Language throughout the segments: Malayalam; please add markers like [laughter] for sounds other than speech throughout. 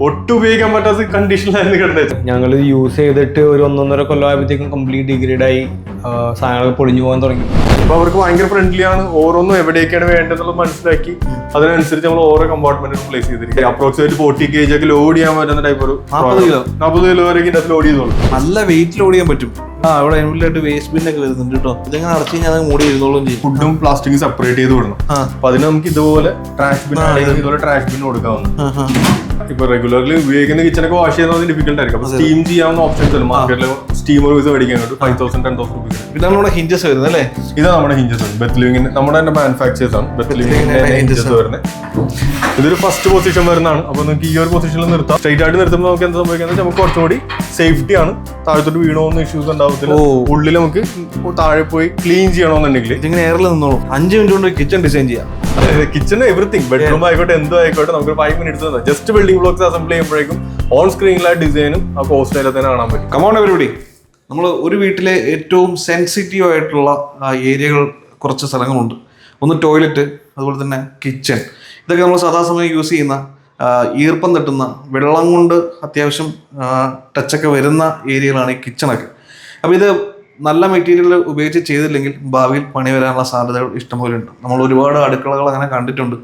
ഒട്ടും ഉപയോഗിക്കാൻ പറ്റാത്ത കണ്ടീഷനിലായിരുന്നു കിടന്നത്. ഞങ്ങൾ യൂസ് ചെയ്തിട്ട് ഒരു ഒന്നൊന്നര കൊല്ലമായപ്പോഴത്തേക്കും കംപ്ലീറ്റ് ഡിഗ്രേഡ് ആയി ആ, സാധനങ്ങൾ പൊളിഞ്ഞു പോകാൻ തുടങ്ങി. അപ്പൊ അവർക്ക് ഭയങ്കര ഫ്രണ്ട്ലി ആണ്. ഓരോന്നും എവിടേക്കാണ് വേണ്ടതെന്നുള്ളത് മനസ്സിലാക്കി. അതിനനുസരിച്ച് നമ്മൾ ഓരോ കമ്പാർട്ട്മെന്റിലും പ്ലേസ് ചെയ്തിരിക്കും അപ്രോക്സിമേറ്റ് ഫോർട്ടി കെ ജി ഒക്കെ ലോഡ് ചെയ്യാൻ പറ്റുന്ന ടൈപ്പ് ഒരു നാൽപ്പത് കിലോ? നാൽപ്പത് കിലോ വരെ ഇതിനകത്ത് ലോഡ് ചെയ്തോളൂ. നല്ല വെയിറ്റ് ലോഡ് ചെയ്യാൻ പറ്റും. ആ അവിടെ അതിനുള്ളിലായിട്ട് വേസ്റ്റ് ബിന്നൊക്കെ ഒക്കെ വരുന്നുണ്ട് കേട്ടോ ഇതെങ്ങനെ അടച്ചു കഴിഞ്ഞാൽ അത് മൂടി ഇരുന്നോളും ചെയ്യും. ഫുഡും പ്ലാസ്റ്റിക്കും സെപ്പറേറ്റ് ചെയ്ത് വിടണം. അപ്പൊ അതിന് നമുക്ക് ഇതുപോലെ ട്രാഷ് ബിൻ ഇതുപോലെ ട്രാഷ് ബിൻ കൊടുക്കാവുന്നു. ഇപ്പൊ റെഗുലർലി ഉപയോഗിക്കുന്ന കിച്ചനൊക്കെ വാഷ് ചെയ്യുന്നത് ഡിഫിക്കൽട്ട് ആയിരിക്കും. അപ്പൊ സ്റ്റീം ചെയ്യാവുന്ന ഓപ്ഷൻസ് ഉണ്ട്. മാർക്കറ്റിൽ സ്റ്റീമർ പൈസ മേടിക്കാൻ five thousand ten thousand rupees ഇതാണ് നമ്മുടെ ഹിഞ്ചസ് വരുന്നത് അല്ലേ? ഇതാണ് നമ്മുടെ ഹിഞ്ചസ് ബെത്ലിവിങ്ങിന് നമ്മുടെ തന്നെ മാനുഫാക്ചേഴ്സ് ആണ്. ബെത്ലിവിങ്ങിന്റെ ഹിഞ്ചസ് വരുന്നത്. ഇതൊരു ഫസ്റ്റ് പൊസിഷൻ വരുന്നതാണ്. അപ്പൊ നമുക്ക് ഈ ഒരു പൊസിഷനിൽ നിർത്താം. സ്ട്രൈറ്റ് ആയിട്ട് നിർത്തുമ്പോൾ നമുക്ക് എന്താ സംഭവിക്കുന്നത് നമുക്ക് കുറച്ചുകൂടി സേഫ്റ്റി ആണ്. താഴത്തോട്ട് വീണോന്ന് ഇഷ്യൂസ് ഉണ്ടാവത്തില്ല. ഉള്ളിൽ നമുക്ക് താഴെ പോയി ക്ലീൻ ചെയ്യണമെന്നുണ്ടെങ്കിൽ ഇതിങ്ങനെ എയറിൽ നിന്നോളൂ. അഞ്ച് മിനിറ്റ് കൊണ്ട് കിച്ചൺ ഡിസൈൻ ചെയ്യാം. കിച്ചൺ എവറിത്തിങ് ബെഡ്റൂം ആയിക്കോട്ടെ എന്തോ ആയിക്കോട്ടെ നമുക്ക് five minutes just building blocks assemble ചെയ്യുമ്പോഴേക്കും ഓൺ സ്ക്രീനിലെ ഡിസൈനും ആ പോസ്റ്റ് തന്നെ കാണാൻ പറ്റും. കമോൺ എവരിബഡി നമ്മൾ ഒരു വീട്ടിലെ ഏറ്റവും സെൻസിറ്റീവ് ആയിട്ടുള്ള ഏരിയകൾ കുറച്ച് സ്ഥലങ്ങളുണ്ട്. ഒന്ന് ടോയ്ലറ്റ് അതുപോലെ തന്നെ കിച്ചൺ ഇതൊക്കെ നമ്മൾ സദാസമയം യൂസ് ചെയ്യുന്ന ഈർപ്പം തട്ടുന്ന വെള്ളം കൊണ്ട് അത്യാവശ്യം ടച്ചൊക്കെ വരുന്ന ഏരിയകളാണ് ഈ കിച്ചണൊക്കെ അപ്പോൾ ഇത് നല്ല മെറ്റീരിയൽ ഉപയോഗിച്ച് ചെയ്തില്ലെങ്കിൽ ഭാവിയിൽ പണി വരാനുള്ള സാധ്യതകൾ ഇഷ്ടംപോലെ ഉണ്ട്. നമ്മൾ ഒരുപാട് അടുക്കളകൾ അങ്ങനെ കണ്ടിട്ടുണ്ട്.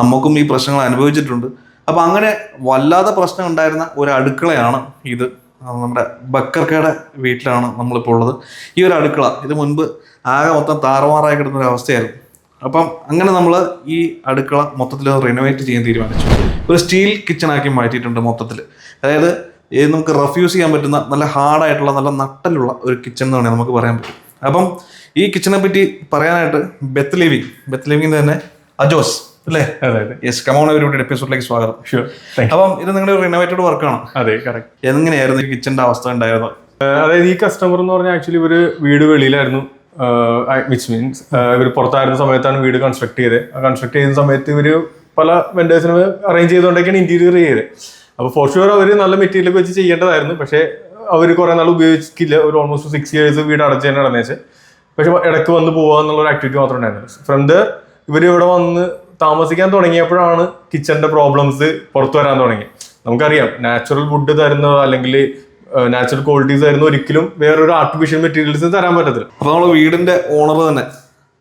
നമുക്കും ഈ പ്രശ്നങ്ങൾ അനുഭവിച്ചിട്ടുണ്ട്. അപ്പോൾ അങ്ങനെ വല്ലാതെ പ്രശ്നം ഉണ്ടായിരുന്ന ഒരു അടുക്കളയാണ് ഇത്. നമ്മുടെ ബക്കർക്കയുടെ വീട്ടിലാണ് നമ്മളിപ്പോൾ ഉള്ളത്. ഈ ഒരു അടുക്കള ഇത് മുൻപ് ആകെ മൊത്തം താറുമാറായി കിടന്ന ഒരു അവസ്ഥയായിരുന്നു. അപ്പം അങ്ങനെ നമ്മൾ ഈ അടുക്കള മൊത്തത്തിൽ റിനോവേറ്റ് ചെയ്യാൻ തീരുമാനിച്ചു. ഒരു സ്റ്റീൽ കിച്ചണാക്കി മാറ്റിയിട്ടുണ്ട് മൊത്തത്തിൽ അതായത് നമുക്ക് റഫ്യൂസ് ചെയ്യാൻ പറ്റുന്ന നല്ല ഹാർഡായിട്ടുള്ള നല്ല നട്ടലുള്ള ഒരു കിച്ചൺ എന്ന് വേണമെങ്കിൽ നമുക്ക് പറയാൻ പറ്റും. അപ്പം ഈ കിച്ചണെ പറ്റി പറയാനായിട്ട് ബെത്ത് ലിവിങ് ബെത്ത് ലിവിങ്ങിന് തന്നെ അജോസ്. അല്ലേ? യെസ് കമോൺ അവരുടെ എപ്പിസോഡിലേക്ക് സ്വാഗതം. അപ്പം ഇത് നിങ്ങളുടെ റിനോവേറ്റഡ് വർക്കാണ് അതെ കറക്റ്റ് എങ്ങനെയായിരുന്നു കിച്ചന്റെ അവസ്ഥ ഉണ്ടായിരുന്നത്? അതായത് ഈ കസ്റ്റമർ എന്ന് പറഞ്ഞാൽ ആക്ച്വലി ഇവർ വീട് വെളിയിലായിരുന്നു. വിച്ച് മീൻസ് ഇവർ പുറത്തായിരുന്ന സമയത്താണ് വീട് കൺസ്ട്രക്ട് ചെയ്തത് കൺസ്ട്രക്ട് ചെയ്യുന്ന സമയത്ത് ഇവർ പല വെൻഡേഴ്സിനും അറേഞ്ച് ചെയ്തുകൊണ്ടൊക്കെയാണ് ഇന്റീരിയർ ചെയ്തത് അപ്പോൾ ഫോർ ഷുവർ അവർ നല്ല മെറ്റീരിയൽ വെച്ച് ചെയ്യേണ്ടതായിരുന്നു. പക്ഷേ അവർ കുറെ നാൾ ഉപയോഗിക്കില്ല ഒരു ഓൾമോസ്റ്റ് സിക്സ് ഇയേഴ്സ് വീട് അടച്ച് തന്നെ നടന്നേച്ച്. പക്ഷെ ഇടയ്ക്ക് വന്ന് പോവുക എന്നുള്ള ഒരു ആക്ടിവിറ്റി മാത്രമേ ഉണ്ടായിരുന്നു. ഫ്രം ദ ഇവർ ഇവിടെ വന്ന് താമസിക്കാൻ തുടങ്ങിയപ്പോഴാണ് കിച്ചന്റെ പ്രോബ്ലംസ് പുറത്തു വരാൻ തുടങ്ങി. നമുക്കറിയാം നാച്ചുറൽ വുഡ് തരുന്ന അല്ലെങ്കിൽ നാച്ചുറൽ ക്വാളിറ്റീസ് തരുന്ന ഒരിക്കലും വേറൊരു ആർട്ടിഫിഷ്യൽ മെറ്റീരിയൽസ് തരാൻ പറ്റത്തില്ല. അപ്പൊ നമ്മൾ വീടിന്റെ ഓണർ തന്നെ.